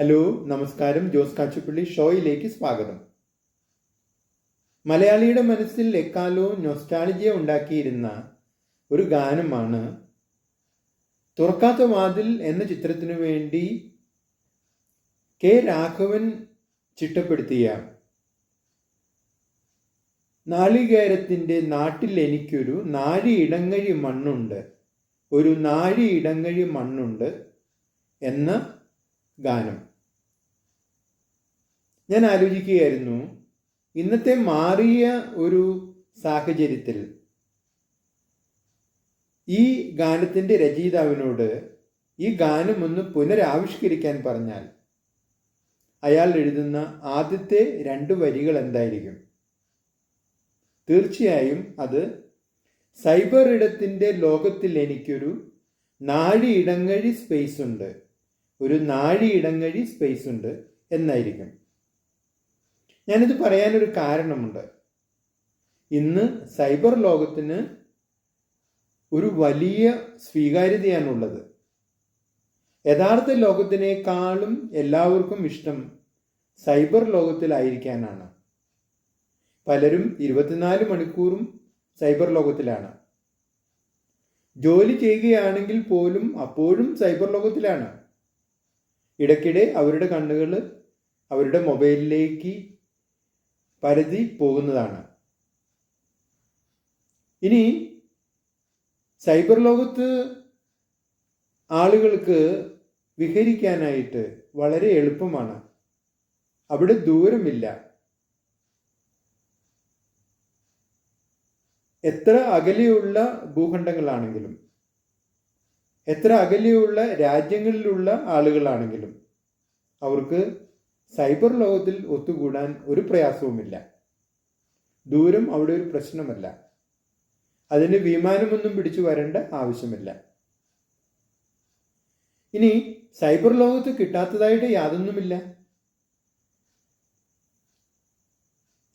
Hello നമസ്കാരം. ജോസ് കാച്ചുപ്പള്ളി ഷോയിലേക്ക് സ്വാഗതം. മലയാളിയുടെ മനസ്സിൽ എക്കാലവും നൊസ്റ്റാളജിയ ഉണ്ടാക്കിയിരുന്ന ഒരു ഗാനമാണ് തുറക്കാത്ത വാതിൽ എന്ന ചിത്രത്തിനു വേണ്ടി കെ രാഘവൻ ചിട്ടപ്പെടുത്തിയ നാളികേരത്തിന്റെ നാട്ടിൽ എനിക്കൊരു നാഴി ഇടങ്ങഴി മണ്ണുണ്ട് ഒരു നാഴി ഇടങ്ങഴി മണ്ണുണ്ട് എന്ന ഗാനം. ഞാൻ ആലോചിക്കുകയായിരുന്നു ഇന്നത്തെ മാറിയ ഒരു സാഹചര്യത്തിൽ ഈ ഗാനത്തിന്റെ രചയിതാവിനോട് ഈ ഗാനം ഒന്ന് പുനരാവിഷ്കരിക്കാൻ പറഞ്ഞാൽ അയാൾ എഴുതുന്ന ആദ്യത്തെ രണ്ട് വരികൾ എന്തായിരിക്കും? തീർച്ചയായും അത് സൈബർ ഇടത്തിന്റെ ലോകത്തിൽ എനിക്കൊരു നാഴി ഇടങ്ങഴി സ്പേസ് ഉണ്ട് ഒരു നാഴി ഇടങ്ങഴി സ്പേസ് ഉണ്ട് എന്നായിരിക്കും. ഞാനിത് പറയാനൊരു കാരണമുണ്ട്. ഇന്ന് സൈബർ ലോകത്തിന് ഒരു വലിയ സ്വീകാര്യതയാണുള്ളത്. യഥാർത്ഥ ലോകത്തിനേക്കാളും എല്ലാവർക്കും ഇഷ്ടം സൈബർ ലോകത്തിലായിരിക്കാനാണ്. പലരും ഇരുപത്തിനാല് മണിക്കൂറും സൈബർ ലോകത്തിലാണ്. ജോലി ചെയ്യുകയാണെങ്കിൽ പോലും അപ്പോഴും സൈബർ ലോകത്തിലാണ്. ഇടയ്ക്കിടെ അവരുടെ കണ്ണുകൾ അവരുടെ മൊബൈലിലേക്ക് പരതി പോകുന്നതാണ്. ഇനി സൈബർ ലോകത്ത് ആളുകൾക്ക് വിഹരിക്കാനായിട്ട് വളരെ എളുപ്പമാണ്. അവിടെ ദൂരമില്ല. എത്ര അകലെയുള്ള ഭൂഖണ്ഡങ്ങളാണെങ്കിലും എത്ര അകലെയുള്ള രാജ്യങ്ങളിലുള്ള ആളുകളാണെങ്കിലും അവർക്ക് സൈബർ ലോകത്തിൽ ഒത്തുകൂടാൻ ഒരു പ്രയാസവുമില്ല. ദൂരം അവിടെ ഒരു പ്രശ്നമല്ല. അതിന് വിമാനമൊന്നും പിടിച്ചു വരേണ്ട ആവശ്യമില്ല. ഇനി സൈബർ ലോകത്ത് കിട്ടാത്തതായിട്ട് യാതൊന്നുമില്ല.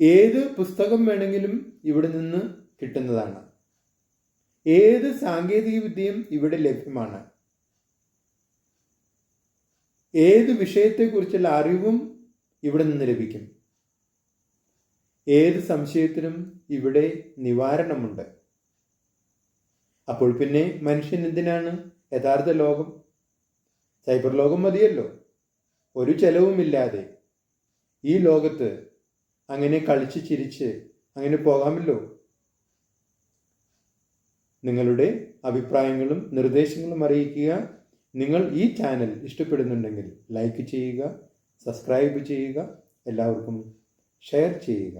ഏത് പുസ്തകം വേണമെങ്കിലും ഇവിടെ നിന്ന് കിട്ടുന്നതാണ്. ഏത് സാങ്കേതിക വിദ്യയും ഇവിടെ ലഭ്യമാണ്. ഏത് വിഷയത്തെക്കുറിച്ചുള്ള അറിവും ഇവിടെ നിന്ന് ലഭിക്കും? ഏത് സംശയത്തിനും ഇവിടെ നിവാരണമുണ്ട്. അപ്പോൾ പിന്നെ മനുഷ്യൻ എന്തിനാണ് യഥാർത്ഥ ലോകം? സൈബർ ലോകം മതിയല്ലോ. ഒരു ചെലവുമില്ലാതെ ഈ ലോകത്ത് അങ്ങനെ കളിച്ച് ചിരിച്ച് അങ്ങനെ പോകാമല്ലോ. നിങ്ങളുടെ അഭിപ്രായങ്ങളും നിർദ്ദേശങ്ങളും അറിയിക്കുക. നിങ്ങൾ ഈ ചാനൽ ഇഷ്ടപ്പെടുന്നുണ്ടെങ്കിൽ ലൈക്ക് ചെയ്യുക സബ്സ്ക്രൈബ് ചെയ്യുക എല്ലാവർക്കും ഷെയർ ചെയ്യുക.